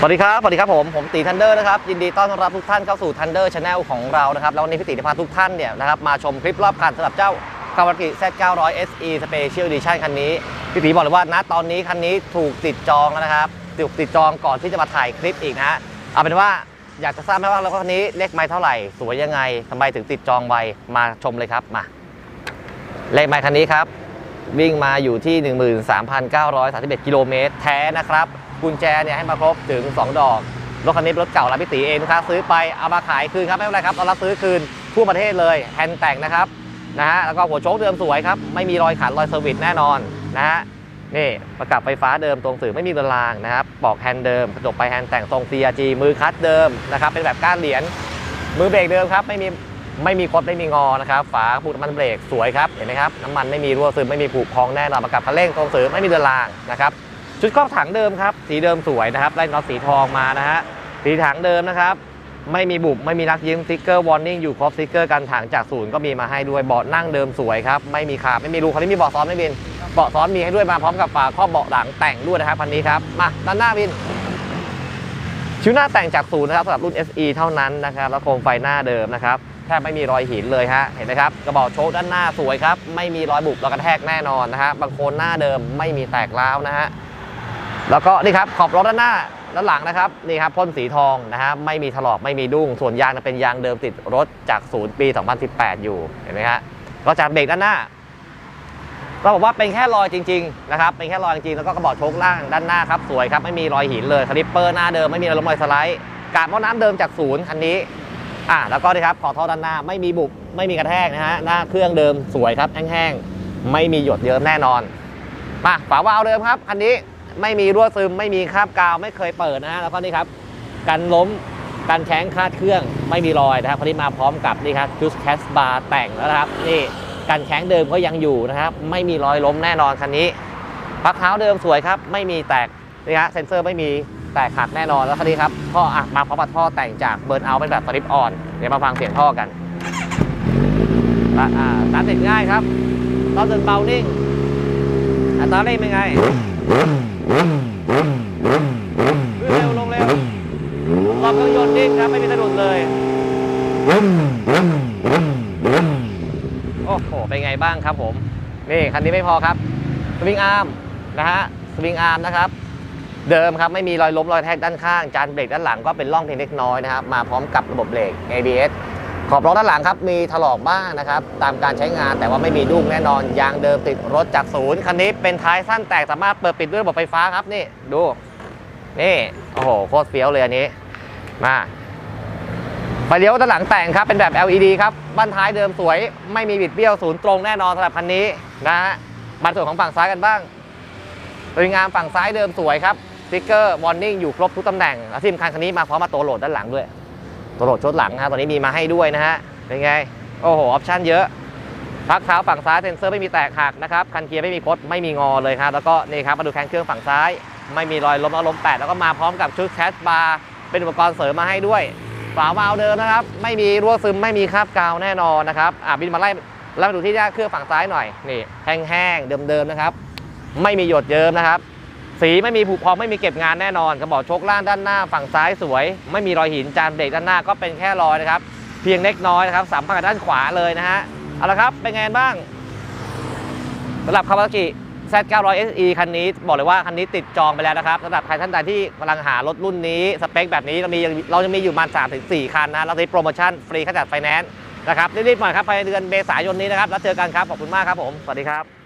สวัสดีครับ สวัสดีครับผม ผมตีทันเดอร์นะครับ ยินดีต้อนรับทุกท่านเข้าสู่ทันเดอร์ชาแนลของเรานะครับ แล้ววันนี้พี่ตีจะพาทุกท่านเนี่ยนะครับมาชมคลิปรอบคันสำหรับเจ้า Kawasaki Z900 SE Special Edition คันนี้ พี่ตีบอกเลยว่าณตอนนี้คันนี้ถูกติดจองแล้วนะครับถูกติดจองก่อนที่จะมาถ่ายคลิปอีกนะฮะเอาเป็นว่าอยากจะทราบไหมว่ารถคันนี้เลขไม้เท่าไหร่ สวยยังไงทำไมถึงติดจองไวมาชมเลยครับมาเลขไม้คันนี้ครับวิ่งมาอยู่ที่ 13,931กิโลเมตรแท้นะครับ กุญแจเนี่ยให้มาครบถึง 2 ดอก รถคันนี้รถเก่ารับพิตีเองนะครับซื้อไปเอามาขายคืนครับไม่เป็นไรครับเรารับซื้อคืนทั่วประเทศเลยแฮนด์แต่งนะครับนะฮะแล้วก็หัวโชคเดิมสวยครับไม่มีรอยขันรอยเซอร์วิสแน่นอนนะฮะนี่ประกับไฟฟ้าเดิมตรงสื่อไม่มีเรือนรางนะครับปลอกแฮนด์เดิมกระจกไปแฮนด์แต่งทรง CRG มือคัดเดิมนะครับเป็นแบบก้านเหรียญมือเบรกเดิมครับไม่มีไม่มีคดไม่มีงอนะครับฝาปูน้ำมันเบรกสวยครับเห็นไหมครับน้ำมันไม่มีรั่วซึมไม่มีผุพองแน่นอนประกับคันเร่งตรงสื่อไม่มีเรือนรางนะครับ ชุดครอบถังเดิมครับ สีเดิมสวยนะครับไล่น็อตสีทองมานะฮะสีถังเดิมนะครับ ไม่มีบุบไม่มีนักยิ้มสติ๊กเกอร์วอร์นิ่งอยู่ครบสติ๊กเกอร์กันถังจากศูนย์ก็มีมาให้ด้วยเบาะนั่งเดิมสวยครับไม่มีขาดไม่มีรูคันนี้มีเบาะซ้อนไม่บินเบาะซ้อนมีให้ด้วยมาพร้อมกับฝาครอบเบาะหลังแต่งด้วยนะครับคันนี้ครับมาด้านหน้าบินชิ้วหน้าแต่งจากศูนย์นะครับสำหรับรุ่น SE เท่านั้นนะครับแล้วโคมไฟหน้าเดิมนะครับแทบไม่มีรอยหินเลยฮะเห็นไหมครับกระบอกโชคด้านหน้าสวยครับไม่มีรอยบุบรอยกระแทกแน่นอนนะฮะบางคนหน้าเดิมไม่มีแตกร้าวนะฮะ แล้วก็นี่ครับขอบรถด้านหน้าด้านหลังนะครับนี่ครับพ่นสีทองนะฮะไม่มีถลอกไม่มีดุ้งส่วนยางเป็นยางเดิมติดรถจากศูนย์ปี 2018 อยู่เห็นไหมฮะก็จากเบรกด้านหน้าก็บอกว่าเป็นแค่รอยจริงๆนะครับเป็นแค่รอยจริงแล้วก็กระบอกโชคล่างด้านหน้าครับสวยครับไม่มีรอยหินเลยคลิปเปอร์หน้าเดิมไม่มีรอยล้มรอยสไลด์กาดหม้อน้ำเดิมจากศูนย์คันนี้อะแล้วก็นี่ครับขอท่อด้านหน้าไม่มีบุบไม่มีกระแทกนะฮะหน้าเครื่องเดิมสวยครับแห้งๆไม่มีหยดเยิ้มแน่นอนมาฝาวาล์วเดิมครับคันนี้ ไม่มีรั่วซึม ไม่มีคราบกาว ไม่เคยเปิดนะฮะแล้วก็นี่ครับ กันล้มกันแข้งคาดเครื่องไม่มีรอยนะครับคันนี้มาพร้อมกับนี่ครับจูสแคสบาร์แต่งแล้วนะครับนี่กันแข้งเดิมก็ยังอยู่นะครับ ไม่มีรอยล้มแน่นอนคันนี้พักเท้าเดิมสวยครับ ไม่มีแตกนี่ฮะเซ็นเซอร์ไม่มีแตกหักแน่นอนแล้วคันนี้ครับท่ออะมาพร้อมกับท่อแต่งจากเบิร์นเอาเป็นแบบสลิปออนเดี๋ยวมาฟังเสียงท่อกันอ่าตัดติดง่ายครับตอนเดินเบานิ่งอัตราเร่งเป็นไง เร็วลงเร็วรอบเครื่องยนต์นิ่งครับไม่มีสะดุดเลยโอ้โหเป็นไงบ้างครับผมนี่คันนี้ไม่พอครับสวิงอาร์มนะฮะสวิงอาร์มนะครับ เดิมครับไม่มีรอยล้มรอยแทกด้านข้าง จานเบรกด้านหลังก็เป็นร่องเพียงเล็กน้อยนะครับมาพร้อมกับระบบเบรก ABS ขอบล้อด้านหลังครับมีถลอกบ้างนะครับตามการใช้งานแต่ว่าไม่มีดุ้งแน่นอนยางเดิมติดรถจากศูนย์คันนี้เป็นท้ายสั้นแตกสามารถเปิดปิดด้วยระบบไฟฟ้าครับนี่ดูนี่โอ้โหโคตรเฟี้ยวเลยอันนี้มาไฟเลี้ยวด้านหลังแต่งครับเป็นแบบ LED ครับบ้านท้ายเดิมสวย ไม่มีบิดเบี้ยวศูนย์ตรงแน่นอนสำหรับคันนี้นะฮะมาส่วนของฝั่งซ้ายกันบ้างสวยงามฝั่งซ้ายเดิมสวยครับสติ๊กเกอร์วอร์นิ่งอยู่ครบทุกตำแหน่งและที่สำคัญคันนี้มาพร้อมมาตัวโหลดด้านหลังด้วย ตัวโหลดชดหลังนะตอนนี้มีมาให้ด้วยนะฮะ เป็นไง โอ้โห ออปชั่นเยอะ พักเท้าฝั่งซ้ายเซนเซอร์ไม่มีแตกหักนะครับ คันเกียร์ไม่มีคดไม่มีงอเลยครับแล้วก็นี่ครับมาดูแคนเครื่องฝั่งซ้าย ไม่มีรอยล้มแล้วล้มแปดแล้วก็มาพร้อมกับชุดแคสบาร์เป็นอุปกรณ์เสริมมาให้ด้วย ฝาวาล์วเดิมนะครับ ไม่มีรั่วซึมไม่มีคราบกาวแน่นอนนะครับ อะบินมาไล่ไล่มาดูที่ด้านเครื่องฝั่งซ้ายหน่อย นี่แห้งๆเดิมๆนะครับ ไม่มีหยดเยิ้มนะครับ สีไม่มีผุพองไม่มีเก็บงานแน่นอนกระบอกชคล่างด้านหน้าฝั่งซ้ายสวย ไม่มีรอยหินจานเบรกด้านหน้าก็เป็นแค่รอยนะครับ เพียงเล็กน้อยนะครับสัมผัสกับด้านขวาเลยนะฮะเอาละครับเป็นไงบ้างสำหรับคาวาซากิ Z900 SE คันนี้บอกเลยว่าคันนี้ติดจองไปแล้วนะครับสำหรับใครท่านใดที่กำลังหารถรุ่นนี้สเปคแบบนี้เรามีเราจะมีอยู่ประมาณ3ถึง4คันนะเราจะมีโปรโมชั่นฟรีค่าจัดไฟแนนซ์นะครับรีบๆหน่อยครับภายในเดือนเมษายนนี้นะครับแล้วเจอกันครับขอบคุณมากครับผมสวัสดีครับ